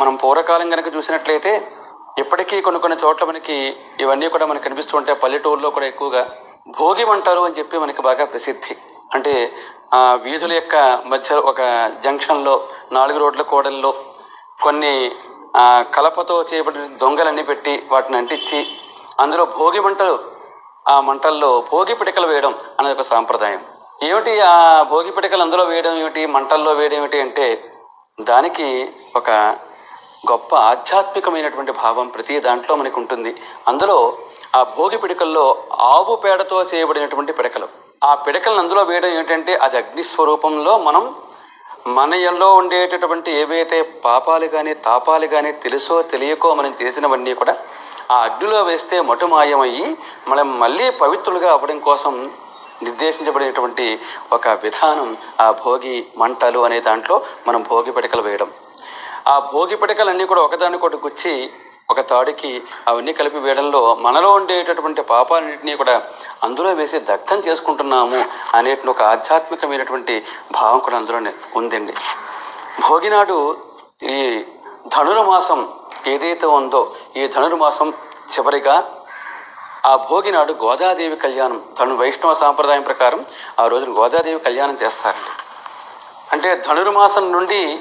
మనం పూర్వకాలం కనుక చూసినట్లయితే ఇప్పటికీ కొన్ని కొన్ని చోట్ల మనకి ఇవన్నీ కూడా మనకు కనిపిస్తూ ఉంటాయి పల్లెటూరులో కూడా ఎక్కువగా భోగి మంటలు అని చెప్పి మనకి బాగా ప్రసిద్ధి. అంటే ఆ వీధుల యొక్క మధ్య ఒక జంక్షన్లో నాలుగు రోడ్ల కూడల్లో కొన్ని కలపతో చేయబడిన దొంగలన్నీ పెట్టి వాటిని అంటించి అందులో భోగి మంటలు ఆ మంటల్లో భోగి పిటికలు వేయడం అనేది ఒక సాంప్రదాయం. ఏమిటి ఆ భోగి పిటికలు అందులో వేయడం ఏమిటి మంటల్లో వేయడం ఏమిటి అంటే దానికి ఒక గొప్ప ఆధ్యాత్మికమైనటువంటి భావం ప్రతి దాంట్లో మనకు ఉంటుంది అందులో ఆ భోగి పిడకల్లో ఆవు పేడతో చేయబడినటువంటి పిడకలు. ఆ పిడకలను అందులో వేయడం ఏంటంటే అది అగ్ని స్వరూపంలో మనం మనలో ఉండేటటువంటి ఏవైతే పాపాలు కానీ తాపాలు కానీ తెలుసో తెలియకో మనం చేసినవన్నీ కూడా ఆ అగ్నిలో వేస్తే మటుమాయమయ్యి మనం మళ్ళీ పవిత్రులుగా అవ్వడం కోసం నిర్దేశించబడినటువంటి ఒక విధానం ఆ భోగి మంటలు అనే దాంట్లో మనం భోగి పిడకలు వేయడం. ఆ భోగి పిడకలన్నీ కూడా ఒకదానికొకటి గుచ్చి ఒక తాడికి అవన్నీ కలిపి వేయడంలో మనలో ఉండేటటువంటి పాపాలన్నింటినీ కూడా అందులో వేసి దగ్ధం చేసుకుంటున్నాము అనేటువంటి ఒక ఆధ్యాత్మికమైనటువంటి భావం కూడా అందులో ఉందండి. భోగినాడు ఈ ధనుర్మాసం ఏదైతే ఉందో ఈ ధనుర్మాసం చివరిగా ఆ భోగి నాడు గోదాదేవి కళ్యాణం తను వైష్ణవ సాంప్రదాయం ప్రకారం ఆ రోజున గోదాదేవి కళ్యాణం చేస్తారండి. అంటే ధనుర్మాసం నుండి